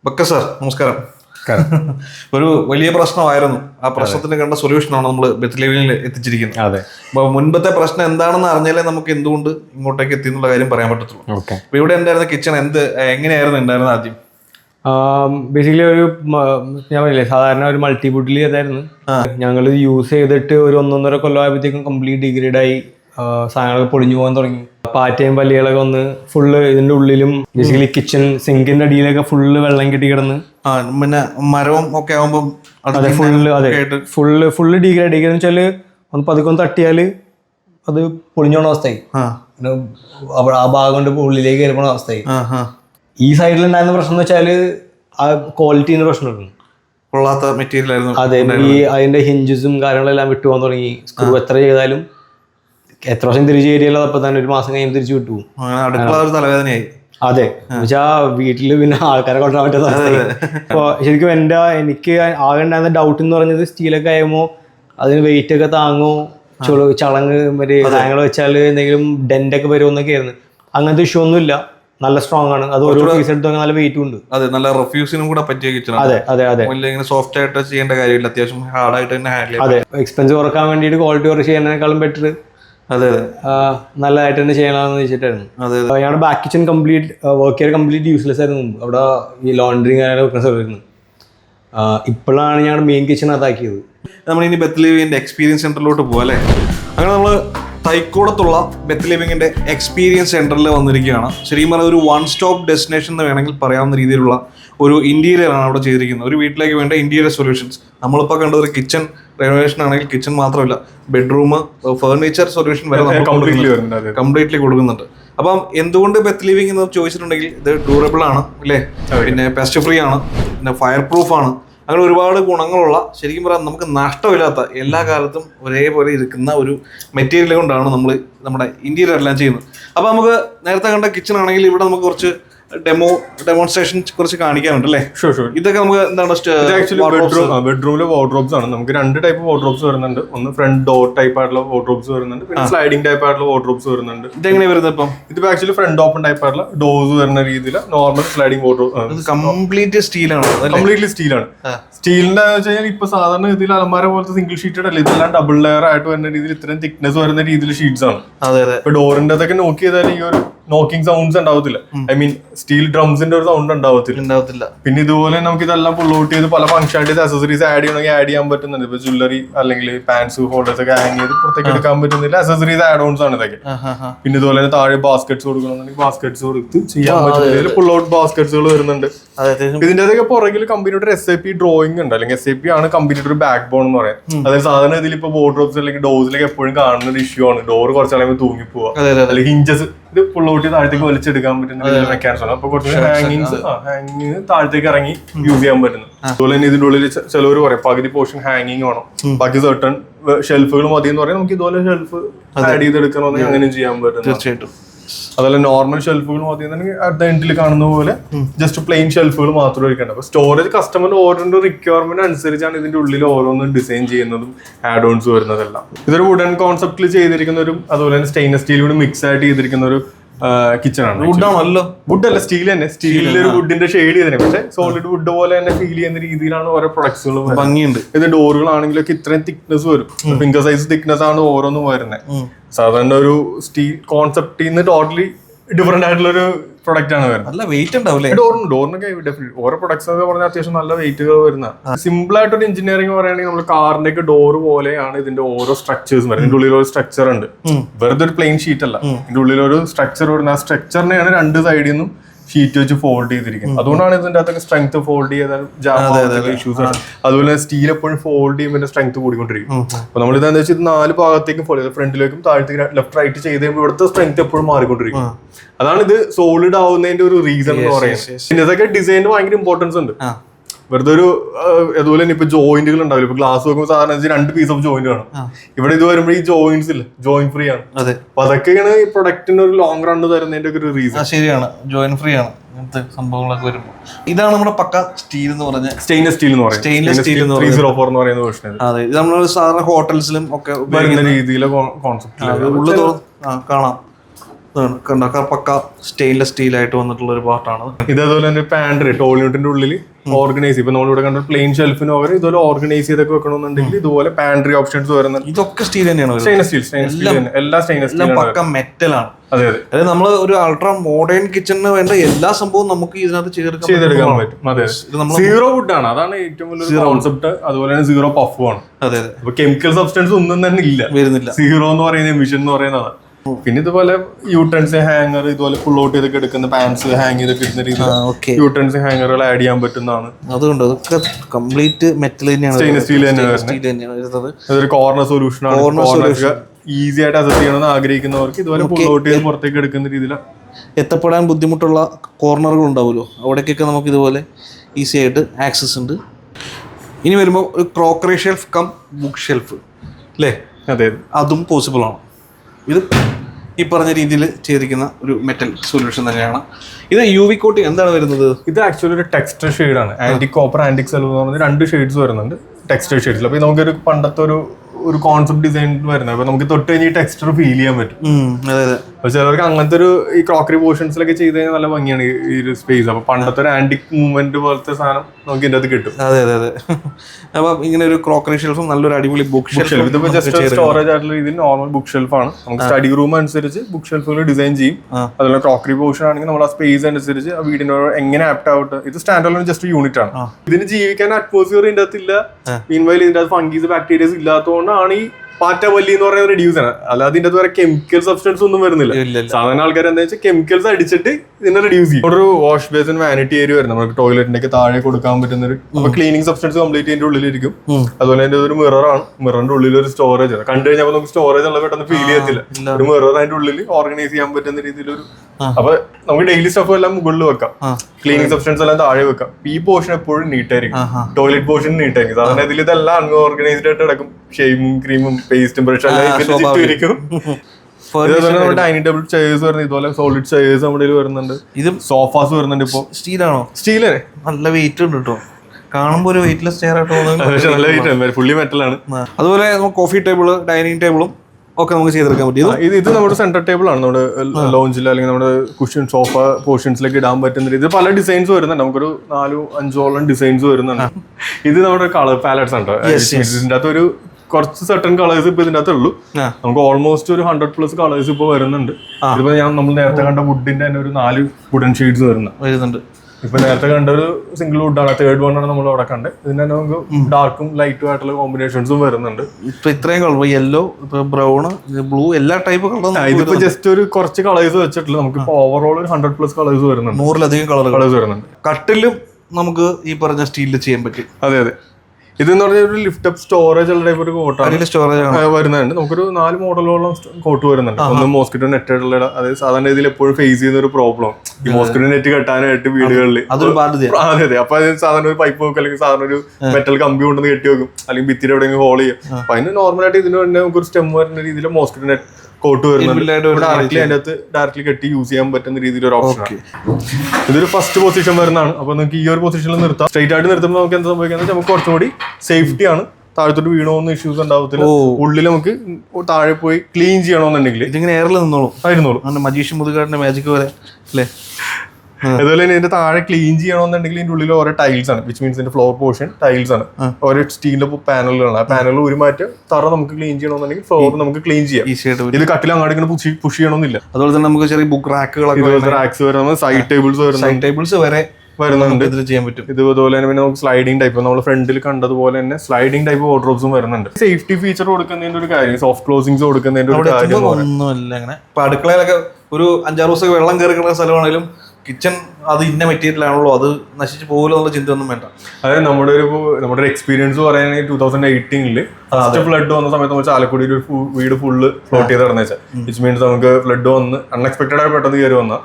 ബക്ക സാർ നമസ്കാരം. [laughs] ഒരു വലിയ പ്രശ്നമായിരുന്നു. ആ പ്രശ്നത്തിന് കണ്ട സൊല്യൂഷനാണ് നമ്മൾ ബെത്ലേവിനിൽ എത്തിച്ചിരിക്കുന്നത്. അതെ. അപ്പൊ മുൻപത്തെ പ്രശ്നം എന്താണെന്ന് അറിഞ്ഞാലേ നമുക്ക് എന്തുകൊണ്ട് ഇങ്ങോട്ടേക്ക് എത്തി എന്നുള്ള കാര്യം പറയാൻ പറ്റത്തുള്ളൂ. അപ്പൊ ഇവിടെ എന്തായിരുന്നു കിച്ചൺ എന്ത് എങ്ങനെയായിരുന്നു ഉണ്ടായിരുന്നത് ആദ്യം? ബേസിക്കലി ഒരു ഞാൻ പറയില്ലേ സാധാരണ ഒരു മൾട്ടിവുഡിൽ അതായിരുന്നു. ഞങ്ങൾ യൂസ് ചെയ്തിട്ട് ഒരു ഒന്നൊന്നര കൊല്ലമായപ്പോഴത്തേക്കും കംപ്ലീറ്റ് ഡിഗ്രേഡായി സാധനങ്ങളൊക്കെ പൊളിഞ്ഞു പോകാൻ തുടങ്ങി. പാറ്റയും പല്ലികളൊക്കെ വന്ന് ഫുള്ള് ഇതിന്റെ ഉള്ളിലും ബേസിക്കലി കിച്ചൺ സിങ്കിന്റെ അടിയിലൊക്കെ ഫുള്ള് വെള്ളം കെട്ടി കിടന്ന്. പിന്നെ മരവും ഒക്കെ ആവുമ്പോൾ അതെ ഫുള്ള് അതെ. ഫുള്ള് ഫുള്ള് ഡിഗ്രേഡ് ഡിഗ്രേഡ് വെച്ചാൽ ഒന്ന് പതുക്കെ ഒന്ന് തട്ടിയാൽ അത് പൊളിഞ്ഞോണ അവസ്ഥയായി. ആ. ഭാഗം കൊണ്ട് ഉള്ളിലേക്ക് കയറിപ്പോണ പോണ അവസ്ഥയായി ഈ സൈഡിൽ ഉണ്ടായിരുന്ന പ്രശ്നം എന്ന് വെച്ചാൽ ആ ക്വാളിറ്റിന്റെ പ്രശ്നമായിരുന്നു കൊള്ളാത്ത മെറ്റീരിയൽ ആയിരുന്നു അതെ ഈ അതിന്റെ ഹിഞ്ചസും കാര്യങ്ങളെല്ലാം വിട്ടു പോകാൻ തുടങ്ങി. സ്ക്രൂ എത്ര ചെയ്താലും എത്ര വർഷം തിരിച്ചു കയറിയാലോ അപ്പൊ തന്നെ ഒരു മാസം കഴിയുമ്പോൾ തിരിച്ചു വിട്ടു തലവേദനയായി. അതെ എന്നുവെച്ചാ വീട്ടിൽ പിന്നെ ആൾക്കാരെ കൊണ്ടുവരാൻ പറ്റാത്ത അപ്പോൾ അപ്പൊ ശരിക്കും എന്റെ എനിക്ക് ആകെ ഉണ്ടായിരുന്ന ഡൗട്ട് എന്ന് പറഞ്ഞത് സ്റ്റീലൊക്കെ ആയുമ്പോൾ അതിന് വെയിറ്റ് ഒക്കെ താങ്ങോ ചുള- ചളങ്ങ് മറ്റേ സാധനങ്ങൾ വെച്ചാൽ എന്തെങ്കിലും ഡെന്റ് ഒക്കെ വരുമെന്നൊക്കെ ആയിരുന്നു അങ്ങനത്തെ ഇഷ്യൂ ഒന്നുമില്ല. നല്ല സ്ട്രോങ് ആണ്. അത് ഓരോ പീസ് എടുത്ത് നല്ല വെയിറ്റും ഉണ്ട്. അതെ നല്ല റെഫ്യൂസിനും കൂടെ പറ്റിയ കിച്ചൺ അതെ അതെ അതെ. ഇങ്ങനെ സോഫ്റ്റ് ആയിട്ട് ചെയ്യേണ്ട കാര്യമില്ല. അത്യാവശ്യം ഹാർഡ് ആയിട്ട് തന്നെ ഹാൻഡിൽ ചെയ്യാം അതെ എക്സ്പെൻസ് കുറയ്ക്കാൻ വേണ്ടിയിട്ട് ക്വാളിറ്റി കുറച്ച് ചെയ്യുന്നതിനേക്കാളും ബെറ്റർ അതെ അതെ. നല്ലതായിട്ട് തന്നെ ചെയ്യണമെന്ന് വെച്ചിട്ടായിരുന്നു. അതെ ഞങ്ങളുടെ ബാക്ക് കിച്ചൺ കംപ്ലീറ്റ് വർക്ക് ചെയ്യാൻ കംപ്ലീറ്റ് യൂസ്ലെസ് ആയിരുന്നു. മുമ്പ് അവിടെ ഈ ലോണ്ടറി കാര്യങ്ങൾ വെക്കുന്ന സ്ഥലമായിരുന്നു ഇപ്പോഴാണ് ഞങ്ങളുടെ മെയിൻ കിച്ചൺ അതാക്കിയത് നമ്മളിനി ഇനി ലീവിന്റെ എക്സ്പീരിയൻസ് സെന്ററിലോട്ട് പോകാം അല്ലേ? അങ്ങനെ നമ്മൾ തൈക്കോടത്തുള്ള ബെത്ത്ലിവിങ്ങിന്റെ എക്സ്പീരിയൻസ് സെന്ററിൽ വന്നിരിക്കുകയാണ്. ശരിക്കും പറഞ്ഞാൽ ഒരു വൺ സ്റ്റോപ്പ് ഡെസ്റ്റിനേഷൻ എന്ന് വേണമെങ്കിൽ പറയാവുന്ന രീതിയിലുള്ള ഒരു ഇന്റീരിയർ ആണ് അവിടെ ചെയ്തിരിക്കുന്നത്. ഒരു വീട്ടിലേക്ക് വേണ്ട ഇന്റീരിയർ സൊല്യൂഷൻസ് നമ്മളിപ്പോൾ കണ്ടത് ഒരു കിച്ചൺ റെനോവേഷൻ ആണെങ്കിൽ കിച്ചൺ മാത്രമല്ല ബെഡ്റൂം ഫർണിച്ചർ സൊല്യൂഷൻ വരെ നമ്മൾ കംപ്ലീറ്റ്ലി കൊടുക്കുന്നുണ്ട്. വരുന്നുണ്ട്. കംപ്ലീറ്റ്ലി കൊടുക്കുന്നുണ്ട്. അപ്പം എന്തുകൊണ്ട് ബെത്ത് ലിവിങ് എന്ന് ചോദിച്ചിട്ടുണ്ടെങ്കിൽ ഇത് ഡ്യൂറബിൾ ആണ് അല്ലേ? പിന്നെ പെസ്റ്റ് ഫ്രീ ആണ് പിന്നെ ഫയർ പ്രൂഫ് ആണ്. അങ്ങനെ ഒരുപാട് ഗുണങ്ങളുള്ള ശരിക്കും പറയാം നമുക്ക് നഷ്ടമില്ലാത്ത എല്ലാ കാലത്തും ഒരേപോലെ ഇരിക്കുന്ന ഒരു മെറ്റീരിയൽ കൊണ്ടാണ് നമ്മൾ നമ്മുടെ ഇന്റീരിയർ എല്ലാം ചെയ്യുന്നത്. അപ്പോൾ നമുക്ക് നേരത്തെ കണ്ട കിച്ചൺ ആണെങ്കിൽ ഇവിടെ നമുക്ക് കുറച്ച് ഡെമോ ഡെമോൺസ്ട്രേഷൻ കുറച്ച് കാണിക്കാനുണ്ട് അല്ലേ? ഷുവർ ഷുവർ ഇതൊക്കെ നമുക്ക് എന്താണ് ആക്ച്വലി ബെഡ്റൂം ബെഡ്റൂമിലെ വാർഡ്രോബ്സ് ആണ്. നമുക്ക് രണ്ട് ടൈപ്പ് വാർഡ്രോബ്സ് വരുന്നുണ്ട്. ഒന്ന് ഫ്രണ്ട് ഡോർ ടൈപ്പ് ആയിട്ടുള്ള വാർഡ്രോബ്സ് വരുന്നുണ്ട്. പിന്നെ സ്ലൈഡിംഗ് ടൈപ്പ് ആയിട്ടുള്ള വാർഡ്രോബ്സ് വരുന്നുണ്ട്. ഇതെങ്ങനെയാ വരുന്നത് ഇപ്പം? ഇതിപ്പോ ആക്ച്വലി ഫ്രണ്ട് ഓപ്പൺ ടൈപ്പ് ആയിട്ടുള്ള ഡോർസ് വരുന്ന രീതിയിൽ നോർമൽ സ്ലൈഡിംഗ് വാർഡ്രോബ് കംപ്ലീറ്റ് സ്റ്റീലാണ് ആണ് കംപ്ലീറ്റ്ലി സ്റ്റീലാണ് സ്റ്റീലിന്റെ വെച്ച് കഴിഞ്ഞാൽ ഇപ്പൊ സാധാരണ ഇതിൽ അലമാര പോലത്തെ സിംഗിൾ ഷീറ്റഡ് അല്ല. ഇതെല്ലാം ഡബിൾ ലെയർ ആയിട്ട് വരുന്ന രീതിയിൽ ഇത്രയും തിക്നെസ് വരുന്ന രീതിയിൽ ഷീറ്റ്സ് ആണ്. അതെ അതെ. ഇപ്പൊ ഡോറിന്റെ അതൊക്കെ നോക്കിയതായാലും ഈ ഒരു നോക്കിംഗ് സൗണ്ട്സ് ഉണ്ടാവത്തില്ല. ഐ മീൻ സ്റ്റീൽ ഡ്രംസിന്റെ ഒരു സൗണ്ട് ഉണ്ടാവത്തില്ല. ഉണ്ടാവത്തില്ല. പിന്നെ ഇതുപോലെ നമുക്ക് ഇതെല്ലാം ഫുൾ ഔട്ട് ചെയ്ത് പല ഫംഗ്ഷനായിട്ട് അസസറീസ് ആഡ് ചെയ്യണമെങ്കിൽ ആഡ് ചെയ്യാൻ പറ്റുന്നുണ്ട്. ഇപ്പൊ ജ്വല്ലറി അല്ലെങ്കിൽ പാൻസ് ഹോൾഡേഴ്സ് ഒക്കെ ഹാങ് ചെയ്ത് പുറത്തേക്ക് എടുക്കാൻ പറ്റുന്നില്ല. അസസറീസ് ആഡ് ഓൺസ് ആണ് ഇതൊക്കെ. പിന്നെ ഇതുപോലെ തന്നെ താഴെ ബാസ്കറ്റ്സ് കൊടുക്കണമെന്നുണ്ടെങ്കിൽ ബാസ്കറ്റ്സ് കൊടുത്ത് ചെയ്യാൻ പറ്റുന്ന ഫുൾ ഔട്ട് ബാസ്കറ്റ്സുകൾ വരുന്നുണ്ട്. ഇതിന്റെ അതൊക്കെ പുറകിൽ കമ്പനിയുടെ എസ് ഐ പി ഡ്രോയിങ് ഉണ്ട്. അല്ലെങ്കിൽ എസ് ഐ പി ആണ് കമ്പനിയുടെ ഒരു ബാക്ക് ബോൺ എന്ന് പറയാം. അതായത് സാധാരണ ഇതിൽ ഇപ്പൊ ബോർഡ്രോപ്സ് അല്ലെങ്കിൽ ഡോസിലൊക്കെ എപ്പോഴും കാണുന്ന ഒരു ഇഷ്യൂ ആണ്. ഡോർ കുറച്ചാണെങ്കിൽ കളയുമ്പോൾ തൂങ്ങി പോവുക അതെ അതെ. അല്ലെങ്കിൽ ഹിഞ്ചസ് ഇത് പുള്ളോട്ടി താഴത്തേക്ക് വലിച്ചെടുക്കാൻ പറ്റുന്ന മെക്കാനിസം അപ്പൊ കുറച്ച് ഹാങ്ങിങ്സ് ഹാങ്ങിങ് താഴത്തേക്ക് ഇറങ്ങി യൂസ് ചെയ്യാൻ പറ്റുന്നു. അതുപോലെ തന്നെ ഇതിന്റെ ഉള്ളിൽ ചിലവർ പറയും പകുതി പോർഷൻ ഹാങ്ങിങ് വേണം. ബാക്കി സെർട്ടൺ ഷെൽഫുകൾ മതി എന്ന് പറയാം. നമുക്ക് ഇതുപോലെ ഷെൽഫ് ആഡ് ചെയ്തെടുക്കണമെന്ന് അങ്ങനെ ചെയ്യാൻ പറ്റും തീർച്ചയായിട്ടും. അതല്ല നോർമൽ ഷെൽഫുകൾ മതി എന്നുണ്ടെങ്കിൽ അറ്റ് ദ എൻഡിൽ കാണുന്ന പോലെ ജസ്റ്റ് പ്ലെയിൻ ഷെൽഫുകൾ മാത്രം ഒഴിക്കേണ്ട അപ്പൊ സ്റ്റോറേജ് കസ്റ്റമറിന്റെ ഓരോ റിക്വയർമെന്റ് അനുസരിച്ചാണ് ഇതിന്റെ ഉള്ളിൽ ഓരോന്നും ഡിസൈൻ ചെയ്യുന്നതും ആഡ് ഓൺസ് വരുന്നതെല്ലാം. ഇതൊരു വുഡൻ കോൺസെപ്റ്റിൽ ചെയ്തിരിക്കുന്ന ഒരു അതുപോലെ തന്നെ സ്റ്റെയിൻലെസ് സ്റ്റീൽ കൂടി മിക്സ് ആയിട്ട് ചെയ്തിരിക്കുന്ന ഒരു കിച്ചൺ ആണ്. വുഡാണല്ലോ വുഡ് അല്ല. സ്റ്റീൽ തന്നെ. സ്റ്റീലിന്റെ ഒരു വുഡിന്റെ ഷെയ്ഡ് ചെയ്തേ പക്ഷേ സോളിഡ് വുഡ് പോലെ തന്നെ ഫീൽ ചെയ്യുന്ന രീതിയിലാണ് ഓരോ പ്രൊഡക്ട്സുകൾ ഭംഗിയുണ്ട്. ഇത് ഡോറുകളാണെങ്കിലൊക്കെ ഇത്രയും തിക്നെസ് വരും. ഫിംഗർ സൈസ് തിക്നെസ് ആണ് ഓരോന്നും വരുന്നത്. സാധാരണ ഒരു സ്റ്റീൽ കോൺസെപ്റ്റിൽ നിന്ന് ടോട്ടലി ഡിഫറെന്റ് ആയിട്ടുള്ള ഒരു പ്രൊഡക്റ്റ് ആണ് വരുന്നത്. നല്ല വെയിറ്റ് ഉണ്ടാവില്ലേ ഡോറിന് ഡോറിനൊക്കെ ഡെഫിനറ്റ് ഓരോ പ്രൊഡക്ട്സ് എന്ന് പറഞ്ഞാൽ അത്യാവശ്യം നല്ല വെയിറ്റുകൾ വരുന്ന. സിമ്പിൾ ആയിട്ട് ഒരു എഞ്ചിനീയറിംഗ് പറയുകയാണെങ്കിൽ നമ്മൾ കാറിന്റെ ഒക്കെ ഡോർ പോലെയാണ് ഇതിന്റെ ഓരോ സ്ട്രക്ചേഴ്സ് വരുന്നത്. ഇതിന്റെ ഉള്ളിൽ ഒരു സ്ട്രക്ചർ ഉണ്ട് വെറുതെ ഒരു പ്ലെയിൻ ഷീറ്റ് അല്ല. ഇതിന്റെ ഉള്ളിൽ ഒരു സ്ട്രക്ചർ വരുന്നത് ആ സ്ട്രക്ചറിനെയാണ് രണ്ട് സൈഡിൽ നിന്നും ഷീറ്റ് വെച്ച് ഫോൾഡ് ചെയ്തിരിക്കുന്നത്. അതുകൊണ്ടാണ് ഇതിന്റെ അകത്തൊക്കെ സ്ട്രെങ്ത് ഫോൾഡ് ചെയ്താൽ ഇഷ്യൂസ് ആണ്. അതുപോലെ സ്റ്റീൽ എപ്പോഴും ഫോൾഡ് ചെയ്യുമ്പോൾ സ്ട്രെങ്ത് കൂടിക്കൊണ്ടിരിക്കും. അപ്പൊ നമ്മൾ ഇതെന്താ വെച്ചാൽ നാല് ഭാഗത്തേക്കും ഫോൾഡ് ചെയ്ത് ഫ്രണ്ടിലേക്കും താഴത്തേക്ക് ലെഫ്റ്റ് റൈറ്റ് ചെയ്ത് കഴിയുമ്പോൾ ഇവിടുത്തെ സ്ട്രെങ്ത് എപ്പോഴും മാറിക്കൊണ്ടിരിക്കും. അതാണ് ഇത് സോളിഡ് ആവുന്നതിന്റെ ഒരു റീസൺ എന്ന് പറയുന്നത്. പിന്നെ ഇതൊക്കെ ഡിസൈനിന് ഭയങ്കര ഇമ്പോർട്ടൻസ് ഉണ്ട്. വെറുതെ ഒരു അതുപോലെ തന്നെ ഇപ്പൊ ജോയിന്റുകൾ ഉണ്ടാവില്ല ഇപ്പൊ ഗ്ലാസ് വെക്കുമ്പോൾ സാധാരണ രണ്ട് പീസ് ഓഫ് ജോയിന്റ് കാണും. ഇവിടെ ഇത് വരുമ്പോൾ ഈ ജോയിന്റ്സ് ഇല്ല? ജോയിന്റ് ഫ്രീ ആണ്. അപ്പൊ അതൊക്കെയാണ് ഈ പ്രൊഡക്റ്റിന് ഒരു ലോങ് റൺ തരുന്നതിന്റെ ഒരു റീസൺ ശരിയാണ്. ജോയിൻ ഫ്രീ ആണ്. ഇങ്ങനത്തെ സംഭവങ്ങളൊക്കെ വരുമ്പോൾ ഇതാണ് നമ്മുടെ പക്ക സ്റ്റീൽ എന്ന് പറഞ്ഞ സ്റ്റെയിൻലെസ് സ്റ്റീൽ എന്ന് പറയുന്നത്. സ്റ്റെയിൻലെസ് സ്റ്റീൽ എന്ന് പറയുന്ന വേർഷൻ അതെ. ഇത് നമ്മൾ സാധാരണ ഹോട്ടൽസിലും ഒക്കെ വരുന്ന രീതിയിലെ കോൺസെപ്റ്റ് കാണാം. കണ്ട? പക്ക സ്റ്റെയിൻലെസ് സ്റ്റീൽ ആയിട്ട് വന്നിട്ടുള്ള ഒരു പാർട്ടാണ് ഇത് അതുപോലെ തന്നെ പാൻട്രി ടോയ്ലറ്റിന്റെ ഉള്ളിൽ ഓർഗനൈസ് ഇപ്പൊ നമ്മളിവിടെ കണ്ട? പ്ലെയിൻ ഷെൽഫിന് പകരം ഇതുപോലെ ഓർഗനൈസ് ചെയ്തൊക്കെ വെക്കണമെന്നുണ്ടെങ്കിൽ ഇതുപോലെ പാൻട്രി ഓപ്ഷൻസ് വരുന്നുണ്ട്. ഇതൊക്കെ സ്റ്റീൽ തന്നെയാണ് സ്റ്റെയിൻലെസ് സ്റ്റീൽ സ്റ്റെയിൻലെസ് സ്റ്റീൽ എല്ലാ സ്റ്റെയിൻലെസ് സ്റ്റീൽ പക്ക മെറ്റലാണ് അതെ അതെ. അതായത് നമ്മൾ ഒരു അൾട്രാ മോഡേൺ കിച്ചണിന് വേണ്ട എല്ലാ സംഭവവും നമുക്ക് ഇതിനകത്ത് ചെയ്തെടുക്കാൻ ചെയ്തെടുക്കാൻ പറ്റും. അതെ സീറോ വുഡ് ആണ്. അതാണ് ഏറ്റവും വലിയ കോൺസെപ്റ്റ് അതുപോലെ തന്നെ സീറോ പഫും ആണ്. അതെ അതെ. അപ്പൊ കെമിക്കൽ സബ്സ്റ്റൻസ് ഒന്നും തന്നെ ഇല്ല. വരുന്നില്ല. സീറോ എന്ന് പറയുന്ന മിഷൻ എന്ന് പറയുന്നത് പിന്നെ ഇതുപോലെ യൂട്ടൺസ് ഹാങ്ങർ ഇതുപോലെ ഫുൾ ഔട്ട് ചെയ്തൊക്കെ എടുക്കുന്ന പാൻസ് ഹാങ് ചെയ്തൊക്കെ ഇടുന്ന രീതിയിൽ ഓക്കെ യൂട്ടൻസ് ഹാങ്ങറുകൾ ആഡ് ചെയ്യാൻ പറ്റുന്നതാണ്. അതുകൊണ്ട് അതൊക്കെ കംപ്ലീറ്റ് മെറ്റൽ തന്നെയാണ് സ്റ്റെയിൻലെസ് സ്റ്റീൽ തന്നെയാണ് വരുന്നത്. അതൊരു കോർണർ സൊല്യൂഷൻ ആണ്. കോർണർ ഈസി ആയിട്ട് അസസ് ചെയ്യണമെന്ന് ആഗ്രഹിക്കുന്നവർക്ക് ഇതുപോലെ ഫുൾ ഔട്ട് ചെയ്ത് പുറത്തേക്ക് എടുക്കുന്ന രീതിയിലാണ് എത്തപ്പെടാൻ ബുദ്ധിമുട്ടുള്ള കോർണറുകൾ ഉണ്ടാവുമല്ലോ. അവിടേക്കൊക്കെ നമുക്ക് ഇതുപോലെ ഈസി ആയിട്ട് ആക്സസ് ഉണ്ട്. ഇനി വരുമ്പോൾ ഒരു crockery shelf cum book shelf അല്ലേ അതെ. അതും പോസിബിൾ ആണ്. ഇത് ഈ പറഞ്ഞ രീതിയിൽ ചെയ്തിരിക്കുന്ന ഒരു മെറ്റൽ സൊല്യൂഷൻ തന്നെയാണ്. ഇത് യു വി കോട്ടി എന്താണ് വരുന്നത്? ഇത് ആക്ച്വലി ഒരു ടെക്സ്റ്റർ ഷെയ്ഡാണ് ആന്റി കോപ്പർ ആന്റി സെൽവ് എന്ന് പറഞ്ഞ രണ്ട് ഷെയ്ഡ്സ് വരുന്നുണ്ട്. ടെക്സ്റ്റർ ഷെയ്ഡ്സിൽ അപ്പൊ നമുക്കൊരു പണ്ടത്തെ ഒരു ഒരു കോൺസെപ്റ്റ് ഡിസൈൻ വരുന്നത്. അപ്പോൾ നമുക്ക് തൊട്ട് കഴിഞ്ഞ് ടെക്സ്റ്റർ ഫീൽ ചെയ്യാൻ പറ്റും. അതെ. അപ്പൊ ചിലർക്ക് അങ്ങനത്തെ ഒരു ഈ ക്രോക്കറി പോർഷൻസിലൊക്കെ ചെയ്ത് കഴിഞ്ഞാൽ നല്ല ഭംഗിയാണ് ഈ- ഒരു സ്പേസ് അപ്പൊ പണ്ടത്തെ ഒരു ആന്റിക് മൂവ്മെന്റ് പോലത്തെ സാധനം നമുക്ക് ഇതിന്റെ അത് കിട്ടും. അതെ അതെ അതെ. അപ്പോൾ ഇങ്ങനെ ഒരു ക്രോക്കറി ഷെൽഫും നല്ലൊരു അടിപൊളി ബുക്ക് ഷെൽഫ് ഇതിപ്പോ ജസ്റ്റ് സ്റ്റോറേജ് ആയിട്ടുള്ള രീതിയിൽ നോർമൽ ബുക്ക് ഷെൽഫാണ് നമുക്ക് സ്റ്റഡി റൂം അനുസരിച്ച് ബുക്ക് ഷെൽഫുകൾ ഡിസൈൻ ചെയ്യും. അതുപോലെ ക്രോക്കറി പോർഷൻ ആണെങ്കിൽ നമ്മൾ ആ സ്പേസ് അനുസരിച്ച് ആ വീടിന്റെ എങ്ങനെ ആപ്റ്റ് ആവട്ടെ. ഇത് സ്റ്റാൻഡ് ജസ്റ്റ് യൂണിറ്റ് ആണ്. ഇതിന് ജീവിക്കാൻ അറ്റ്മോസ്ഫിയർ ഇതിന്റെ അകത്തില്ല മീൻവൈൽ ഇതിന്റെ അകത്ത് ഫംഗീസ് ബാക്ടീരിയസ് ഇല്ലാത്തതുകൊണ്ടാണ് ഈ പാറ്റ വല്ലി എന്ന് പറയുന്ന റെഡ്യൂസ് ആണ്. അല്ലാതെ ഇതിന്റെ അകത്ത് വേറെ കെമിക്കൽ സബ്സ്റ്റൻസ് ഒന്നും വരുന്നില്ല. സാധാരണ ആൾക്കാർ എന്താ വെച്ചാൽ കെമിക്കൽസ് അടിച്ചിട്ട് ഇതിനെ റെഡ്യൂസ് ചെയ്യും. ഒരു വാഷ് ബേസിൻ വാനിറ്റി ഏരിയ വരും. നമുക്ക് ടോയ്ലറ്റിന്റെ ഒക്കെ താഴെ കൊടുക്കാൻ പറ്റുന്ന ഒരു ക്ലീനിങ് സബ്സ്റ്റൻസ് കംപ്ലീറ്റ് ഇതിന്റെ ഉള്ളിലിരിക്കും. അതുപോലെ അതിന്റെ ഒരു മിറർ ആണ്. മിററിന്റെ ഉള്ളിൽ ഒരു സ്റ്റോറേജ് ആണ്. കണ്ടു കഴിഞ്ഞാൽ നമുക്ക് സ്റ്റോറേജ് ഉള്ള പെട്ടെന്ന് ഫീൽ ചെയ്യത്തില്ല. ഒരു മിറർ അതിന്റെ ഉള്ളിൽ ഓർഗനൈസ് ചെയ്യാൻ പറ്റുന്ന രീതിയിൽ ഒരു അപ്പൊ നമുക്ക് ഡെയിലി സ്റ്റഫ് എല്ലാം മുകളിൽ വെക്കാം. ക്ലീനിങ് സബ്സ്റ്റൻസ് എല്ലാം താഴെ വെക്കാം. ഈ പോർഷൻ എപ്പോഴും നീട്ടായിരിക്കും ടോയ്ലറ്റ് പോർഷൻ നീട്ടായിരിക്കും സാധാരണ ഇതിൽ ഇതെല്ലാം അൺഓർഗനൈസ്ഡ് ആയിട്ട് കിടക്കും. ഷെയ്മും ക്രീമും പേസ്റ്റും ബ്രഷും എല്ലാം ഇരിക്കും. ഡൈനിങ് ടേബിൾ ചെയേഴ്സ് വരുന്നത് ഇതുപോലെ സോളിഡ് ചെയേഴ്സ് നമ്മുടെ വരുന്നുണ്ട്. ഇത് സോഫാസ് വരുന്നുണ്ട് ഇപ്പോ. സ്റ്റീലാണോ? സ്റ്റീലേ നല്ല വെയിറ്റ് ഉണ്ട് കേട്ടോ. കാണുമ്പോൾ ഒരു വെയിറ്റ്ലെസ് ചെയർ ആയിട്ട് [laughs] നല്ല വെയിറ്റ് ഫുള്ളി മെറ്റലാണ് അതുപോലെ കോഫി ടേബിൾ ഡൈനിങ് ടേബിളും ഒക്കെ നമുക്ക് ചെയ്തെടുക്കാൻ പറ്റും ഇത് ഇത് നമ്മുടെ സെന്റർ ടേബിൾ ആണ്. നമ്മുടെ ലോഞ്ചിൽ അല്ലെങ്കിൽ നമ്മുടെ കുഷൻ സോഫ പോർഷൻസിലേക്ക് ഇടാൻ പറ്റുന്ന രീതിയിൽ പല ഡിസൈൻസ് വരുന്നുണ്ട്. നമുക്കൊരു നാലോ അഞ്ചോളം ഡിസൈൻസ് വരുന്നുണ്ട്. ഇത് നമ്മുടെ കളർ പാലറ്റ്സ് ഉണ്ട് ഇതിന്റെ അകത്ത് ഒരു കുറച്ച് സർട്ടൺ കളേഴ്സ് ഇപ്പൊ ഇതിന്റെ അകത്തേ ഉള്ളൂ നമുക്ക് ഓൾമോസ്റ്റ് ഒരു ഹൺഡ്രഡ് പ്ലസ് കളേഴ്സ് ഇപ്പൊ വരുന്നുണ്ട്. ഇതിപ്പോ ഞാൻ നമ്മൾ നേരത്തെ കണ്ട വുഡിന്റെ തന്നെ ഒരു നാല് വുഡൻ ഷീഡ്സ് വരുന്നുണ്ട്. ഇപ്പൊ നേരത്തെ കണ്ട ഒരു സിംഗിൾ വുഡാണ് തേർഡ് വൺ ആണ് നമ്മൾ അവിടെ കണ്ടത്. ഇതിന് തന്നെ നമുക്ക് ഡാർക്കും ലൈറ്റും ആയിട്ടുള്ള കോമ്പിനേഷൻസും വരുന്നുണ്ട്. ഇപ്പൊ ഇത്രയും കളർ യെല്ലോ ഇപ്പൊ ബ്രൗൺ ബ്ലൂ എല്ലാ ടൈപ്പ് കളറും ഇതിപ്പോ ജസ്റ്റ് ഒരു കുറച്ച് കളേഴ്സ് വെച്ചിട്ടുള്ള നമുക്ക് ഇപ്പൊ ഓവറോൾ ഒരു ഹൺഡ്രഡ് പ്ലസ് കളേഴ്സ് വരുന്നുണ്ട്. നൂറിലധികം കളർ കളേഴ്സ് വരുന്നുണ്ട്. കട്ടിലും നമുക്ക് ഈ പറഞ്ഞ സ്റ്റീലിൽ ചെയ്യാൻ പറ്റും. അതെ അതെ. ഇതെന്ന് പറഞ്ഞാൽ ഒരു ലിഫ്റ്റ് അപ്പ് സ്റ്റോറേജ് ഉള്ള ടൈപ്പ് ഒരു കോട്ടാണ് സ്റ്റോറേജ് വരുന്നുണ്ട്. നമുക്കൊരു നാല് മോഡലോളം കോട്ട് വരുന്നുണ്ട്. ഒന്ന് മോസ്കിറ്റോ നെറ്റ് ആയിട്ടുള്ള അതായത് സാധാരണ രീതിയിൽ എപ്പോഴും ഫേസ് ചെയ്യുന്ന ഒരു പ്രോബ്ലം ഈ മോസ്കിറ്റോ നെറ്റ് കെട്ടാനായിട്ട് വീടുകളിൽ. അതെ അതെ. അപ്പൊ അത് സാധാരണ ഒരു പൈപ്പ് വെക്കും അല്ലെങ്കിൽ സാധാരണ ഒരു മെറ്റൽ കമ്പി കൊണ്ടുവന്ന് കെട്ടി വെക്കും. അല്ലെങ്കിൽ ഭിത്തിരി എവിടെയെങ്കിലും ഹോൾ ചെയ്യും. അപ്പൊ അതിന് നോർമലായിട്ട് ഇതിന് തന്നെ നമുക്ക് ഒരു സ്റ്റെം വരുന്ന രീതിയിൽ മോസ്കിറ്റോ നെറ്റ് കോട്ട് വരുന്നുണ്ട് ആയിട്ട് ഡയറക്ട്ലി ഡയറക്ട്ലി കെട്ടി യൂസ് ചെയ്യാൻ പറ്റുന്ന രീതിയിൽ ഒരു ഓപ്ഷൻ ഇതൊരു ഫസ്റ്റ് പൊസിഷൻ വരുന്നതാണ്. അപ്പൊ നമുക്ക് ഈ ഒരു പൊസിഷനിൽ നിർത്താം. സ്ട്രൈറ്റ് ആയിട്ട് നിർത്തുമ്പോൾ നമുക്ക് എന്താ സംഭവിക്കുന്നത് നമുക്ക് കുറച്ചും കൂടി സേഫ്റ്റി ആണ്. താഴത്തോട്ട് വീണോന്ന് ഇഷ്യൂസ് ഉണ്ടാവത്തില്ല. ഉള്ളിൽ നമുക്ക് താഴെ പോയി ക്ലീൻ ചെയ്യണമെന്നുണ്ടെങ്കിൽ ഇതിങ്ങനെ എയറിൽ നിന്നോളൂ. ആയിരുന്നോളൂ മജീഷ് മുതുകാടിന്റെ മാജിക് പോലെ അല്ലേ? അതുപോലെ തന്നെ ഇതിന്റെ താഴെ ക്ലീൻ ചെയ്യണമെന്നുണ്ടെങ്കിൽ ഇതിന്റെ ഉള്ളിൽ ഓരോ ടൈൽസ് ആണ് വിച്ച് മീൻസ് ഇതിന്റെ ഫ്ലോർ പോർഷൻ ടൈൽസ് ആണ്. ഓരോ സ്റ്റീലിന്റെ പാനലുകളാണ് ആ പാനൽ ഒരു മാറ്റം തറ നമുക്ക് ക്ലീൻ ചെയ്യണമെന്നുണ്ടെങ്കിൽ ഫ്ലോർ നമുക്ക് ക്ലീൻ ചെയ്യാം. ഇത് കട്ടിൽ അങ്ങോട്ട് പുഷ് പുഷ് ചെയ്യണമെന്നില്ല. അതുപോലെ തന്നെ നമുക്ക് ചെറിയ ബുക്ക് റാക്കുകളൊക്കെ റാക്സ് വരുന്നത് സൈഡ് ടേബിൾസ് വരുന്നുണ്ട് സൈഡ് ടേബിൾസ് വരെ വരുന്നുണ്ട്. ഇതിൽ ചെയ്യാൻ പറ്റും. ഇതുപോലെ തന്നെ പിന്നെ നമുക്ക് സ്ലൈഡിംഗ് ടൈപ്പ് നമ്മൾ ഫ്രണ്ടിൽ കണ്ടതുപോലെ തന്നെ സ്ലൈഡിംഗ് ടൈപ്പ് വാർഡ്രോബ്സും വരുന്നുണ്ട്. സേഫ്റ്റി ഫീച്ചർ കൊടുക്കുന്നതിന്റെ ഒരു കാര്യം സോഫ്റ്റ് ക്ലോസിങ്സ് കൊടുക്കുന്നതിന്റെ ഒരു കാര്യം ഒന്നുമില്ല അങ്ങനെ. അടുക്കളയിലൊക്കെ ഒരു അഞ്ചാറ് ദിവസം വെള്ളം കയറി കിടക്കുന്ന സ്ഥലമാണെങ്കിലും കിച്ചൺ അത് ഇന്ന മെറ്റീരിയൽ ആണല്ലോ അത് നശിച്ചു പോകില്ല എന്നുള്ള ചിന്ത ഒന്നും വേണ്ട. അതായത് നമ്മുടെ ഒരു നമ്മുടെ ഒരു എക്സ്പീരിയൻസ് പറയുകയാണെങ്കിൽ ടൂ തൗസൻഡ് എയ്റ്റീനിൽ ഫസ്റ്റ് ഫ്ലഡ് വന്ന സമയത്ത് നമ്മൾ ചാലക്കുടിയിൽ ഒരു വീട് ഫുള്ള് ഫ്ലോട്ട് ചെയ്ത് കിടന്നു വെച്ചാൽ വിച്ച് മീൻസ് നമുക്ക് ഫ്ലഡ് വന്ന് അൺഎക്സ്പെക്ടഡ് ആയി പെട്ടെന്ന് കയറി വന്ന.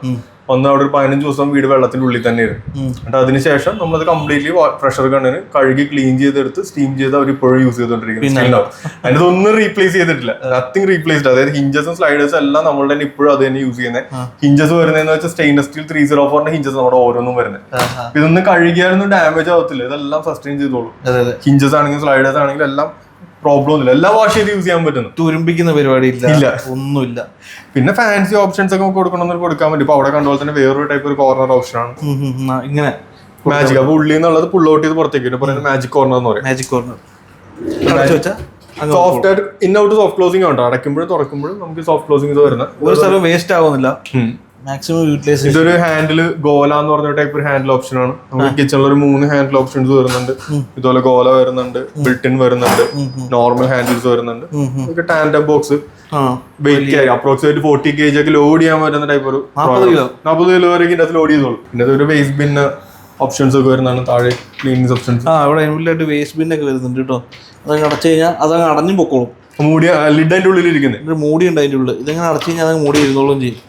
വന്ന് അവിടെ ഒരു പതിനഞ്ച് ദിവസം വീട് വെള്ളത്തിന്റെ ഉള്ളിൽ തന്നെ ഇരുന്നു എന്നിട്ട് അതിനുശേഷം നമ്മളത് കംപ്ലീറ്റ്ലി പ്രഷർ കണ്ണിന് കഴുകി ക്ലീൻ ചെയ്തെടുത്ത് സ്റ്റീം ചെയ്ത് അവർ ഇപ്പോഴും യൂസ് ചെയ്തുകൊണ്ടിരിക്കുന്നു. അതിന് ഒന്നും റീപ്ലേസ് ചെയ്തിട്ടില്ല. നത്തിങ് റീപ്ലേസ്ഡ് അതായത് ഹിഞ്ചസും സ്ലൈഡേഴ്സും എല്ലാം നമ്മൾ തന്നെ ഇപ്പോഴും അത് തന്നെ യൂസ് ചെയ്യുന്നത് ഹിഞ്ചസ് വരുന്നതെന്ന് വെച്ചാൽ സ്റ്റെയിൻലെസ് സ്റ്റീൽ ത്രീ സീറോ ഫോറിന്റെ ഹിഞ്ചസ് നമ്മുടെ ഓരോന്നും വരുന്നത് ഇതൊന്നും കഴുകിയാലൊന്നും ഡാമേജ് ആവത്തില്ല. ഇതെല്ലാം സസ്റ്റെയിൻ ചെയ്തോളൂ. ഹിഞ്ചസ് ആണെങ്കിലും സ്ലൈഡേഴ്സ് ആണെങ്കിലും എല്ലാം പ്രോബ്ലം ഇല്ല എല്ലാ വാഷ് ചെയ്ത് യൂസ് ചെയ്യാൻ പറ്റുന്നു. തുരുമ്പിക്കുന്ന പരിപാടി ഇല്ല. ഇല്ല ഒന്നുമില്ല. പിന്നെ ഫാൻസി ഓപ്ഷൻസ് ഒക്കെ കൊടുക്കണം കൊടുക്കണമെന്ന് കൊടുക്കാൻ പറ്റും. ഇപ്പൊ അവിടെ കണ്ടുപോലെ തന്നെ വേറൊരു ടൈപ്പ് ഒരു കോർണർ ഓപ്ഷൻ ആണ്. ഇങ്ങനെ. മാജിക് അപ്പൊ ഉള്ളിൽ നിന്നുള്ളത് പുള്ള് ഔട്ട് ചെയ്ത് പുറത്തേക്ക്. പറയുന്നത് മാജിക് കോർണർ എന്ന് പറയും. മാജിക് കോർണർ സോഫ്റ്റ് ആയിട്ട് ഇൻ ഔട്ട് സോഫ്റ്റ് ക്ലോസിംഗ് ഉണ്ട്? അടയ്ക്കുമ്പോഴും തുറക്കുമ്പോഴും നമുക്ക് സോഫ്റ്റ് ക്ലോസിംഗ് വരുന്നത്. ഒരു സ്ഥലം വേസ്റ്റ് ആവുന്നില്ല. മാക്സിമം യൂട്ടിലൈസ് ഇതൊരു ഹാൻഡിൽ ഗോല എന്ന് പറഞ്ഞ ടൈപ്പ് ഒരു ഹാൻഡിൽ ഓപ്ഷൻ ആണ്. നമുക്ക് കിച്ചണിൽ ഒരു മൂന്ന് ഹാൻഡിൽ ഓപ്ഷൻസ് വരുന്നുണ്ട്. ഇതുപോലെ ഗോല വരുന്നുണ്ട് ബിൽട്ടിൻ വരുന്നുണ്ട് നോർമൽ ഹാൻഡിൽസ് വരുന്നുണ്ട്. ഇതൊക്കെ tandem box weight approximate forty K G ഒക്കെ ലോഡ് ചെയ്യാൻ പറ്റുന്ന ടൈപ്പ് ഒരു നാൽപ്പത് കിലോ വരെ ഇതിനകത്ത് ലോഡ് ചെയ്തോളൂ. പിന്നെ ഒരു വേസ്റ്റ് ബിന്ന് ഓപ്ഷൻസ് ഒക്കെ വരുന്നതാണ്. താഴെ ക്ലീനിങ് ഓപ്ഷൻസ് ആ അവിടെ ഇൻബില്ലായിട്ട് വേസ്റ്റ് ബിന്നൊക്കെ ഒക്കെ വരുന്നുണ്ട് കേട്ടോ. അതങ്ങ് അടച്ചു കഴിഞ്ഞാൽ അതങ്ങ് അടഞ്ഞു പൊക്കോളും. മൂടിയ ലിഡ് അതിന്റെ ഉള്ളിൽ ഇരിക്കുന്നത് മൂടി ഉണ്ട് അതിന്റെ ഉള്ളിൽ ഇതങ്ങനെ അടച്ചു കഴിഞ്ഞാൽ അതങ്ങ് മൂടി ഇരുന്നോളും ചെയ്യും.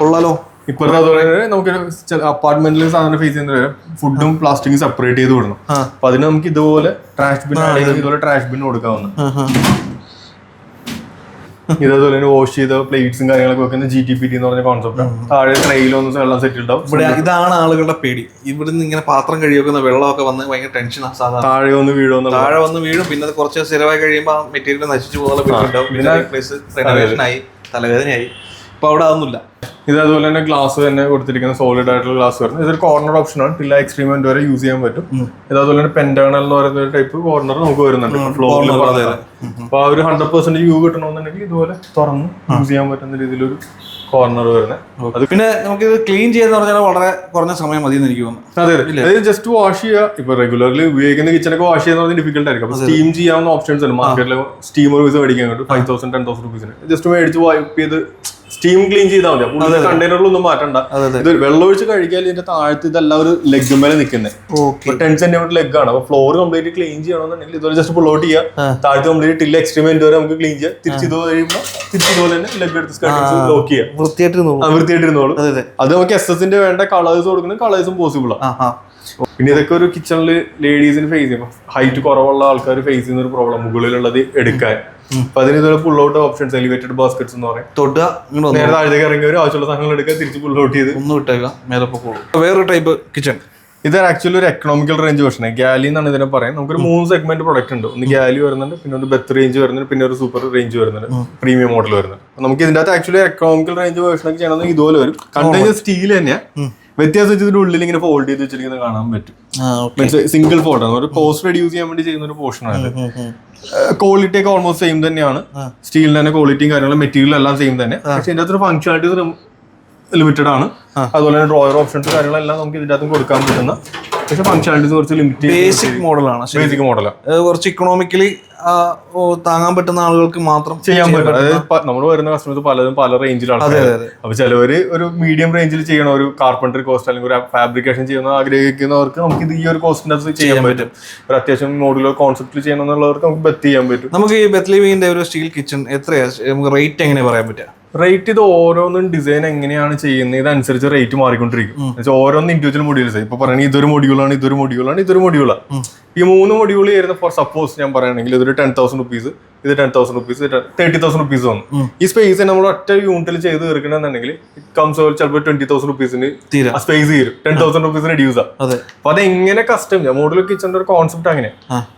കൊള്ളാലോ. ഇപ്പോഴത്തെ അത് പറയുന്നത് നമുക്ക് അപ്പാർട്ട്മെന്റിൽ സാധനം ഫേസ് ചെയ്യുന്ന ഫുഡും പ്ലാസ്റ്റിക്കും സെപ്പറേറ്റ് ചെയ്ത് വിടണം. അപ്പൊ അതിന് നമുക്ക് ഇതുപോലെ ട്രാഷ് ബിൻ ഇതുപോലെ ട്രാഷ് ബിൻ കൊടുക്കാവുന്ന ഇതേപോലെ തന്നെ വാഷ് ചെയ്ത പ്ലേറ്റ്സും കാര്യങ്ങളൊക്കെ വെക്കുന്ന ജി ടി പി ടി എന്ന് പറഞ്ഞ കോൺസെപ്റ്റ് താഴെ ട്രെയിലൊന്നും വെള്ളം സെറ്റ് ഉണ്ടാവും ഇവിടെ ഇതാണ് ആളുകളുടെ പേടി. ഇവിടെ നിന്ന് ഇങ്ങനെ പാത്രം കഴിയുന്ന വെള്ളമൊക്കെ വന്ന് ഭയങ്കര ടെൻഷനാണ് സാധാരണ താഴെ ഒന്ന് വീഴും താഴെ വന്ന് വീഴും. പിന്നെ കുറച്ച് സ്ഥിരമായി കഴിയുമ്പോൾ മെറ്റീരിയൽ നശിച്ചു പോകുന്ന പേടിയുണ്ടാവും പിന്നെ തലവേദനയായി. ഇപ്പൊ അവിടെ അതൊന്നുമില്ല. ഇത് അതുപോലെ തന്നെ ഗ്ലാസ് തന്നെ കൊടുത്തിരിക്കുന്ന സോളിഡ് ആയിട്ടുള്ള ഗ്ലാസ് വരുന്നത്. ഇതൊരു കോർണർ ഓപ്ഷൻ ആണ്. പില്ല എക്സ്ട്രീമെന്റ് വരെ യൂസ് ചെയ്യാൻ പറ്റും. ഇത് അതുപോലെ തന്നെ പെന്റേണൽ എന്ന് പറയുന്ന ഒരു ടൈപ്പ് കോർണർ നമുക്ക് വരുന്നുണ്ട്. ഫ്ലോറിൽ അപ്പൊ ആ ഒരു ഹൺഡ്രഡ് പെർസെന്റ് വ്യൂ കിട്ടണമെന്നുണ്ടെങ്കിൽ ഇതുപോലെ തുറന്ന് യൂസ് ചെയ്യാൻ പറ്റുന്ന രീതിയിലൊരു കോർണർ വരുന്നത്. അത് പിന്നെ നമുക്ക് ഇത് ക്ലീൻ ചെയ്യാന്ന് പറഞ്ഞാൽ വളരെ കുറഞ്ഞ സമയം മതി എന്ന് എനിക്ക് തോന്നുന്നു. അതെ അതെ. അതായത് ജസ്റ്റ് വാഷ് ചെയ്യുക. ഇപ്പൊ റെഗുലർലി ഉപയോഗിക്കുന്ന കിച്ചണൊക്കെ വാഷ് ചെയ്യുന്ന പറഞ്ഞാൽ ഡിഫിക്കൽട്ട് ആയിരിക്കും. അപ്പൊ സ്റ്റീം ചെയ്യാവുന്ന ഓപ്ഷൻസ് ഉണ്ട്. മാർക്കറ്റിൽ സ്റ്റീമർ റുപ്പീസ് മേടിക്കാൻ കിട്ടും ഫൈവ് തൗസൻഡ് ടെൻ തൗസൻഡ് റുപ്പീസിന് ജസ്റ്റ് മേടിച്ച് വൈപ്പ് ചെയ്ത് സ്റ്റീം ക്ലീൻ ചെയ്താൽ മതി. കണ്ടെയ്നറിലൊന്നും മാറ്റണ്ട. ഇത് വെള്ളം ഒഴിച്ച് കഴിക്കാൻ ഇതിന്റെ താഴത്ത് ഇതെല്ലാം ഒരു ലെഗ് മേലെ നിൽക്കുന്നത് ഓക്കെ ടെൻ സെന്റിമീറ്റർ ലെഗ് ആണ്. അപ്പൊ ഫ്ലോർ കംപ്ലീറ്റ് ക്ലീൻ ചെയ്യണമെന്നുണ്ടെങ്കിൽ ഇതുപോലെ ജസ്റ്റ് പുള്ളോട്ട് ചെയ്യുക താഴത്ത് കംപ്ലീറ്റ് ടില്ല എക്സ്ട്രീമെന്റ് വരെ നമുക്ക് ക്ലീൻ ചെയ്യാം. തിരിച്ച് ഇത് കഴിയുമ്പോൾ തിരിച്ച് ഇതുപോലെ തന്നെ ലെഗ് എടുത്ത് സ്കർട്ടിങ്സ് ലോക്ക് ചെയ്യാം. വൃത്തിയായിട്ട് ഇരുന്നോളൂ ആ, വൃത്തിയായിട്ടിരുന്നോളൂ. അതെ നമുക്ക് എസ് എസിന്റെ വേണ്ട കളേഴ്സ് കൊടുക്കുന്ന കളേഴ്സും പോസിബിൾ ആണ് പിന്നെ ഇതൊക്കെ ഒരു കിച്ചണിൽ ലേഡീസിന് ഫേസ് ചെയ്യും ഹൈറ്റ് കുറവുള്ള ആൾക്കാർ ഫേസ് ചെയ്യുന്ന ഒരു പ്രോബ്ലം മുകളിലുള്ളത് എടുക്കാൻ. അപ്പൊ അതിന് ഇതുപോലെ pull out options elevated baskets എന്ന് പറയും. തൊട്ട് നേരെ താഴത്തേക്ക് ഇറങ്ങി ഒരു ആവശ്യമുള്ള സാധനങ്ങൾ എടുക്കുക തിരിച്ച് പുൾ ഔട്ട് ചെയ്ത്. ഒന്ന് വിട്ടേക്കാം മേലെ പോകുള്ളൂ വേറൊരു ടൈപ്പ് കിച്ചൺ ഇത് ആക്ച്വലി ഒരു എക്കണോമിക്കൽ റേഞ്ച് വേർഷൻ ഗാലി എന്നാണ് ഇതിനെ പറയുന്നത് നമുക്കൊരു മൂന്ന് സെഗ്മെന്റ് പ്രൊഡക്റ്റ് ഉണ്ട്. ഒന്ന് ഗാലി വരുന്നുണ്ട് പിന്നെ ഒരു ബെത്ത് റേഞ്ച് വരുന്നുണ്ട് പിന്നെ ഒരു സൂപ്പർ റേഞ്ച് വരുന്നുണ്ട് പ്രീമിയം മോഡൽ വരുന്നുണ്ട്. നമുക്ക് ഇതിന്റെ അകത്ത് ആക്ച്വലി എക്കണോമിക്കൽ റേഞ്ച് വേർഷൻ ഒക്കെ ചെയ്യണമെങ്കിൽ ഇതുപോലെ വരും. കണ്ടു സ്റ്റീൽ തന്നെയാ. വ്യത്യാസം വെച്ചതിന്റെ ഉള്ളിൽ ഇങ്ങനെ ഫോൾഡ് ചെയ്ത് വെച്ചിരിക്കുന്നത് കാണാൻ പറ്റും. മീൻസ് സിംഗിൾ ഫോൾഡ് ആണ്. ഒരു കോസ്റ്റ് റെഡ്യൂസ് ചെയ്യാൻ വേണ്ടി ചെയ്യുന്ന ഒരു പോർഷൻ ആണ് ക്വാളിറ്റി ഒക്കെ ഓൾമോസ്റ്റ് സെയിം തന്നെയാണ്. സ്റ്റീലിന്റെ തന്നെ ക്വാളിറ്റിയും കാര്യങ്ങളും മെറ്റീരിയൽ എല്ലാം സെയിം തന്നെ. പക്ഷെ ഇതിന്റെ അകത്ത് ഫംഗ്ഷനാലിറ്റി ലിമിറ്റഡ് ആണ്. അതുപോലെ തന്നെ ഡ്രോയർ ഓപ്ഷൻസ് കാര്യങ്ങളെല്ലാം നമുക്ക് ഇതിന്റെ അകത്തും കൊടുക്കാൻ പറ്റുന്ന പക്ഷെ കുറച്ച് ലിമിറ്റ് ബേസിക് മോഡലാണ് ബേസിക് മോഡലാണ് കുറച്ച് ഇക്കണോമിക്കലി താങ്ങാൻ പറ്റുന്ന ആളുകൾക്ക് മാത്രം ചെയ്യാൻ പറ്റും. അതായത് നമ്മൾ വരുന്ന കസ്റ്റമേഴ്സ് പലതും പല റേഞ്ചിലാണ്. അപ്പൊ ചിലവര് ഒരു മീഡിയം റേഞ്ചിൽ ചെയ്യണ ഒരു കാർപ്പൻട്രി കോസ്റ്റ് അല്ലെങ്കിൽ ഒരു ഫാബ്രിക്കേഷൻ ചെയ്യുന്ന ആഗ്രഹിക്കുന്നവർക്ക് നമുക്ക് ഇത് ഈ ഒരു കോസ്റ്റിന്റെ അകത്ത് ചെയ്യാൻ പറ്റും. ഒരു അത്യാവശ്യം മോഡുലർ കോൺസെപ്റ്റിൽ ചെയ്യണമെന്നുള്ളവർക്ക് നമുക്ക് ബെത്ത് ചെയ്യാൻ പറ്റും. നമുക്ക് ഈ ബെത്ലിവിന്റെ ഒരു സ്റ്റീൽ കിച്ചൺ എത്രയാ? നമുക്ക് റേറ്റ് എങ്ങനെ പറയാൻ പറ്റുക? റേറ്റ് ഇത് ഓരോന്നും ഡിസൈൻ എങ്ങനെയാണ് ചെയ്യുന്നത്? ഇതനുസരിച്ച് റേറ്റ് മാറിക്കൊണ്ടിരിക്കും. ഓരോന്ന് ഇൻഡിവിജ്വൽ മൊഡ്യൂൾസ് ഇപ്പൊ പറയുന്നത് ഇതൊരു മൊഡ്യൂളാണ് ഇതൊരു മൊഡ്യൂളാണ് ഇതൊരു മൊഡ്യൂളാണ് ഈ മൂന്ന് മൊഡ്യൂൾ ചെയ്യുന്ന ഫോർ സപ്പോസ് ഞാൻ പറയുകയാണെങ്കിൽ ഇതൊരു ടെൻ തൗസൻഡ് റുപ്പീസ് ഇത് ten thousand rupees thirty thousand rupees വന്നു. ഈ സ്പേസ് നമ്മൾ ഒറ്റ യൂണിറ്റിൽ ചെയ്ത് തീർക്കണമെന്നുണ്ടെങ്കിൽ കംസ് ചിലപ്പോൾ ട്വന്റി തൗസൻഡ് റുപ്പീസിന് സ്പേസ് തീരും. ടെൻ തൗസൻഡ് റുപ്പീസ് റെഡ്യൂസ് ആ. അതെ. അപ്പൊ അത് എങ്ങനെ കസ്റ്റം മോഡൽ കിച്ചന്റെ ഒരു കോൺസെപ്റ്റ് അങ്ങനെ.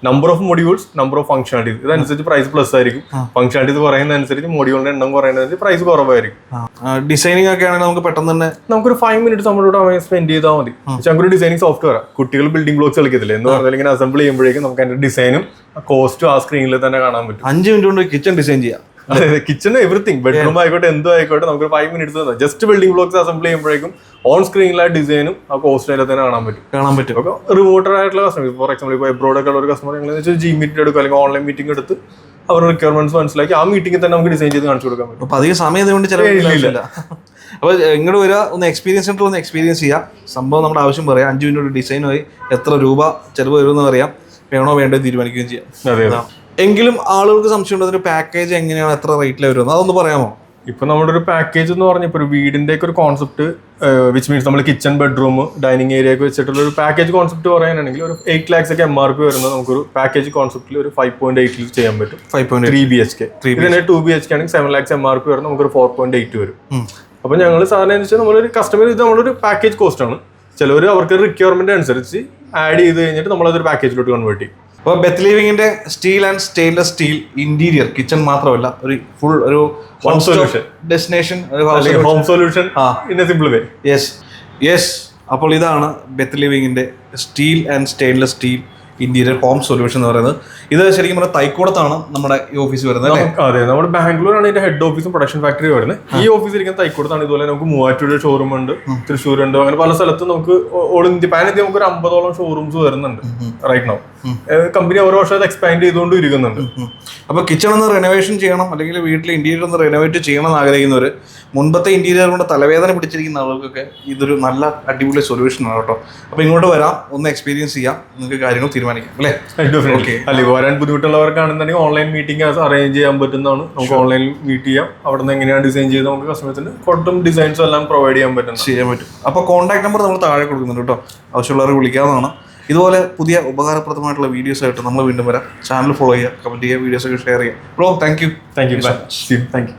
Number of modules number of functionalities ഇതനുസരിച്ച് പ്രൈസ് പ്ലസ് ആയിരിക്കും. ഫംഗ്ഷനാലിറ്റീസ് കുറയുന്നതനുസരിച്ച് മൊഡ്യൂളിന്റെ എണ്ണം കുറയുന്നതനുസരിച്ച് പ്രൈസ് കുറവായിരിക്കും. ഡിസൈനിങ് ഒക്കെ ആണെങ്കിൽ നമുക്ക് പെട്ടെന്ന് തന്നെ നമുക്കൊരു ഫൈവ് മിനിറ്റ് നമ്മളോട് സ്പെൻഡ് ചെയ്താൽ മതി. പക്ഷെ നമുക്കൊരു ഡിസൈനിങ് സോഫ്റ്റ്വെയർ കുട്ടികൾ ബിൽഡിംഗ് ബ്ലോക്സ് കളിക്കത്തില്ല? എന്ന് പറഞ്ഞാൽ ഇങ്ങനെ അസംബിൾ ചെയ്യുമ്പോഴേക്കും നമുക്ക് അതിന്റെ ഡിസൈനും കോസ്റ്റും ആ സ്ക്രീനിൽ തന്നെ കാണാൻ പറ്റും. അഞ്ച് മിനിറ്റ് കൊണ്ട് കിച്ചൺ ഡിസൈൻ ചെയ്യാം. അതെ കിച്ചൺ എവറിത്തിങ് ബെഡ്റൂം ആയിക്കോട്ടെ എന്തോ ആയിക്കോട്ടെ നമുക്ക് five minutes just building blocks assemble ചെയ്യുമ്പോഴേക്കും ഓൺ സ്ക്രീനിലെ ഡിസൈനും ആ കോസ്റ്റിലെ തന്നെ കാണാൻ പറ്റും. കാണാൻ പറ്റും. ഇപ്പൊ റിമോട്ടഡ് ആയിട്ടുള്ള കസ്റ്റമർ ഫോർ എക്സാമ്പിൾ ഇപ്പോൾ എബ്രോഡ് ഒക്കെ ഉള്ള ഒരു കസ്റ്റമർ ഞങ്ങൾ വെച്ചാൽ ജി മീറ്റിംഗ് എടുക്കുക അല്ലെങ്കിൽ ഓൺലൈൻ മീറ്റിംഗ് എടുത്ത് അവരുടെ റിക്വയർമെന്റ്സ് മനസ്സിലാക്കി ആ മീറ്റിംഗിൽ തന്നെ നമുക്ക് ഡിസൈൻ ചെയ്ത് കാണിച്ചു കൊടുക്കാൻ പറ്റും. അപ്പൊ അധികം സമയം അതുകൊണ്ട് ചിലവില്ല അപ്പൊ ഇങ്ങോട്ട് വരിക ഒന്ന് എക്സ്പീരിയൻസ് സെന്റർ ഒന്ന് എക്സ്പീരിയൻസ് ചെയ്യാം. സംഭവം നമ്മുടെ ആവശ്യം പറയാം. അഞ്ച് മിനിറ്റ് ഡിസൈൻ പോയി എത്ര രൂപ ചിലവ് വരുമെന്ന് പറയാം വേണോ വേണ്ടോ തീരുമാനിക്കുകയും ചെയ്യാം. എങ്കിലും ആളുകൾക്ക് സംശയമുണ്ട് അതിന്റെ പാക്കേജ് എങ്ങനെയാണ്? എത്ര റേറ്റിൽ വരുന്നത് അതൊന്ന് പറയാമോ? ഇപ്പൊ നമ്മുടെ ഒരു പാക്കേജ് എന്ന് പറഞ്ഞ ഒരു വീടിന്റെ ഒക്കെ ഒരു കോൺസെപ്റ്റ് വിച്ച് മീൻസ് നമ്മൾ കിച്ചൺ ബെഡ്റൂം ഡൈനിങ് ഏരിയ ഒക്കെ വെച്ചിട്ടുള്ള ഒരു പാക്കേജ് കോൺസെപ്റ്റ് പറയാനാണെങ്കിൽ ഒരു എയ്റ്റ് ലാക്സ് ഒക്കെ എം ആർ പി വരുന്നത് നമുക്കൊരു പാക്കേജ് കോൺസെപ്റ്റിൽ ഒരു ഫൈവ് പോയിന്റ് എയ്റ്റിൽ ചെയ്യാൻ പറ്റും. Five point three B H K ഇതിനെ ടു ബി എച്ച് കെ ആണെങ്കിൽ seven lakhs M R P വരുന്നത് നമുക്കൊരു ഫോർ പോയിന്റ് എയ്റ്റ് വരും. അപ്പൊ ഞങ്ങൾ സാധാരണ എന്ന് വെച്ചാൽ നമ്മളൊരു കസ്റ്റമർ ഇത് നമ്മളൊരു പാക്കേജ് കോസ്റ്റ് ആണ്. ചിലവർ അവർക്ക് റിക്വയർമെന്റ് അനുസരിച്ച് ആഡ് ചെയ്ത് കഴിഞ്ഞിട്ട് നമ്മളതൊരു പാക്കേജിലോട്ട് കൺവേർട്ട് ചെയ്യും. അപ്പോൾ Beth ലിവിങ്ങിന്റെ steel and stainless steel interior kitchen മാത്രമല്ല ഒരു ഫുൾ ഒരു home solution destination home solution ആ. In simple way yes yes അപ്പോൾ ഇതാണ് Beth ലിവിങ്ങിന്റെ steel and stainless steel interior home solution എന്ന് പറയുന്നത്. ഇത് ശരിക്കും പറഞ്ഞാൽ തൈക്കോടത്താണ് നമ്മുടെ ഈ ഓഫീസ് വരുന്നത് അതെ നമ്മുടെ ബാംഗ്ലൂരാണ് ഇതിന്റെ ഹെഡ് ഓഫീസും പ്രൊഡക്ഷൻ ഫാക്ടറി വരുന്നത്. ഈ ഓഫീസ് ഇരിക്കുന്ന തൈക്കോടത്താണ്. ഇതുപോലെ നമുക്ക് മൂവാറ്റൂര് ഷോറൂം ഉണ്ട് തൃശ്ശൂർ ഉണ്ട് അങ്ങനെ പല സ്ഥലത്തും നമുക്ക് ഓൾ ഇന്ത്യ പാൻ ഇന്ത്യ നമുക്ക് ഒരു അമ്പതോളം ഷോറൂംസ് വരുന്നുണ്ട് റൈറ്റ് നോ കമ്പനി ഓരോ വർഷം അത് എക്സ്പാൻഡ് ചെയ്തുകൊണ്ട് ഇരിക്കുന്നുണ്ട്. അപ്പോൾ കിച്ചൺ ഒന്ന് റെനോവേഷൻ ചെയ്യണം അല്ലെങ്കിൽ വീട്ടിലെ ഇന്റീരിയർ ഒന്ന് റെനോവേറ്റ് ചെയ്യണം എന്ന് ആഗ്രഹിക്കുന്നവർ മുൻപത്തെ ഇന്റീരിയർ കൊണ്ട് തലവേദന പിടിച്ചിരിക്കുന്ന ആളുകൾക്കൊക്കെ ഇതൊരു നല്ല അടിപൊളി സൊല്യൂഷൻ ആണ് കേട്ടോ. അപ്പോൾ ഇങ്ങോട്ട് വരാം ഒന്ന് എക്സ്പീരിയൻസ് ചെയ്യാം നിങ്ങൾക്ക് കാര്യങ്ങൾ തീരുമാനിക്കാം അല്ലേ? അല്ലെങ്കിൽ അല്ലെ വരാൻ ബുദ്ധിമുട്ടുള്ളവർക്കാണെന്നുണ്ടെങ്കിൽ ഓൺലൈൻ മീറ്റിംഗ് അറേഞ്ച് ചെയ്യാൻ പറ്റുന്നതാണ്. നമുക്ക് ഓൺലൈനിൽ മീറ്റ് ചെയ്യാം. അവിടെ നിന്ന് എങ്ങനെയാണ് ഡിസൈൻ ചെയ്ത് നമുക്ക് കസ്റ്റമേഴ്സിന് കൊട്ടും ഡിസൈൻസും എല്ലാം പ്രൊവൈഡ് ചെയ്യാൻ പറ്റും ചെയ്യാൻ പറ്റും. അപ്പോൾ കോൺടാക്ട് നമ്പർ നമ്മൾ താഴെ കൊടുക്കുന്നുണ്ട് കേട്ടോ. ആവശ്യമുള്ളവർ വിളിക്കാവുന്നതാണ്. ഇതുപോലെ പുതിയ ഉപകാരപ്രദമായിട്ടുള്ള വീഡിയോസ് ആയിട്ട് നമ്മൾ വീണ്ടും വരാം. ചാനൽ ഫോളോ ചെയ്യുക കമന്റ് ചെയ്യുക വീഡിയോസ് ഒക്കെ ഷെയർ ചെയ്യുക. Bro thank you thank you bye thank you